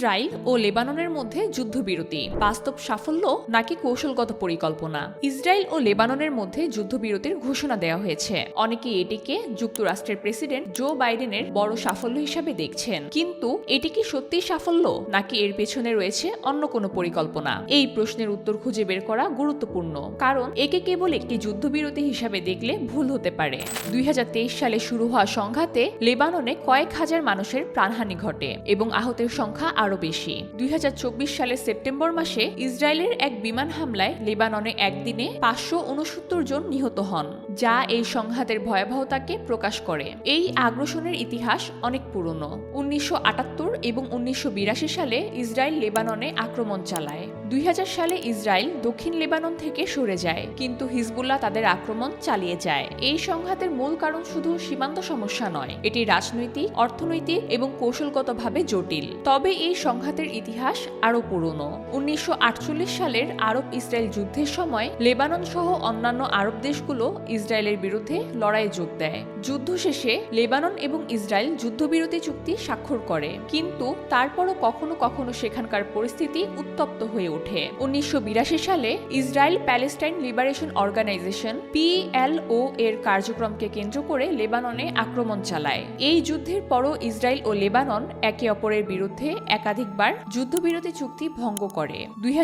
Israel ও লেবাননের মধ্যে যুদ্ধবিরতি। বাস্তব সাফল্য নাকি কৌশলগত পরিকল্পনা? ইসরায়েল ও লেবাননের মধ্যে যুদ্ধবিরতির ঘোষণা দেওয়া হয়েছে। অনেকে এটিকে যুক্তরাষ্ট্রের প্রেসিডেন্ট জো বাইডেনের বড় সাফল্য হিসাবে দেখছেন। কিন্তু এটি কি সত্যি সাফল্য, নাকি এর পেছনে রয়েছে অন্য কোনো পরিকল্পনা? এই প্রশ্নের উত্তর খুঁজে বের করা গুরুত্বপূর্ণ, কারণ একে কেবল একটি যুদ্ধবিরতি হিসাবে দেখলে ভুল হতে পারে। দুই হাজার তেইশ সালে শুরু হওয়া সংঘাতে লেবাননে কয়েক হাজার মানুষের প্রাণহানি ঘটে এবং আহতের সংখ্যা আরও বেশি। দুই হাজার চব্বিশ সালের সেপ্টেম্বর মাসে ইসরায়েলের এক বিমান হামলায় লেবাননে একদিনে পাঁচশো উনসত্তর জন নিহত হন, যা এই সংঘাতের ভয়াবহতাকে প্রকাশ করে। এই আগ্রাসনের ইতিহাস অনেক পুরনো। উনিশশো আটাত্তর এবং উনিশশো বিরাশি সালে ইসরায়েল লেবাননে আক্রমণ চালায়। দুই হাজার সালে ইসরায়েল দক্ষিণ লেবানন থেকে সরে যায়, কিন্তু হিজবুল্লাহ তাদের আক্রমণ চালিয়ে যায়। এই সংঘাতের মূল কারণ শুধু সীমান্ত সমস্যা নয়, এটি রাজনৈতিক, অর্থনৈতিক এবং কৌশলগতভাবে জটিল। তবে এই সংঘাতের ইতিহাস আরও পুরনো। উনিশশো আটচল্লিশ সালের আরব ইসরায়েল যুদ্ধের সময় লেবানন সহ অন্যান্য আরব দেশগুলো ইসরায়েলের বিরুদ্ধে লড়াইয়ে যোগ দেয়। যুদ্ধ শেষে লেবানন এবং ইসরায়েল যুদ্ধবিরতি চুক্তি স্বাক্ষর করে, কিন্তু তারপরও কখনো কখনো সেখানকার পরিস্থিতি উত্তপ্ত হয়ে ওঠে। উনিশশো বিরাশি সালে Israel Palestine Liberation Organization PLO এর কার্যক্রমকে কেন্দ্র করে লেবাননে আক্রমণ চালায়। এই যুদ্ধের পরও ইসরায়েল ও লেবানন একে অপরের বিরুদ্ধে একাধিকবার যুদ্ধবিরতি চুক্তি ভঙ্গ করে। দুই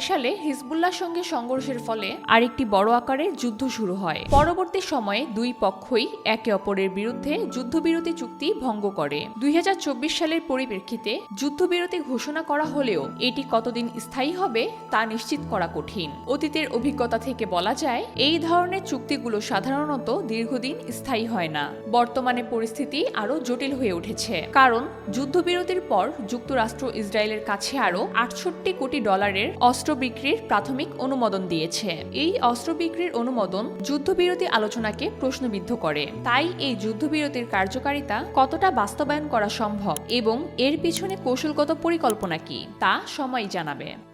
সালে হিজবুল্লাহর সঙ্গে সংঘর্ষের ফলে আরেকটি বড় আকারের যুদ্ধ শুরু হয়। পরবর্তী সময়ে দুই পক্ষই একে অপরের বিরুদ্ধে যুদ্ধবিরতি চুক্তি ভঙ্গ করে। দুই হাজার চব্বিশ সালের পরিপ্রেক্ষিতে যুদ্ধবিরতি ঘোষণা করা হলেও এটি কতদিন স্থায়ী হবে তা নিশ্চিত করা কঠিন। অতীতের অভিজ্ঞতা থেকে বলা যায়, এই ধরনের চুক্তিগুলো সাধারণত দীর্ঘদিন স্থায়ী হয় না। বর্তমানে পরিস্থিতি আরও জটিল হয়ে উঠেছে। কারণ, যুদ্ধবিরতির পর যুক্তরাষ্ট্র ইসরায়েলের কাছে আরও আটষট্টি কোটি ডলারের অস্ত্র বিক্রির প্রাথমিক অনুমোদন দিয়েছে। এই অস্ত্র বিক্রির অনুমোদন যুদ্ধবিরতি আলোচনাকে প্রশ্নবিদ্ধ করে। তাই এই যুদ্ধবিরতির কার্যকারিতা কতটা বাস্তবায়ন করা সম্ভব এবং এর পিছনে কৌশলগত পরিকল্পনা কি, তা সময় জানাবে।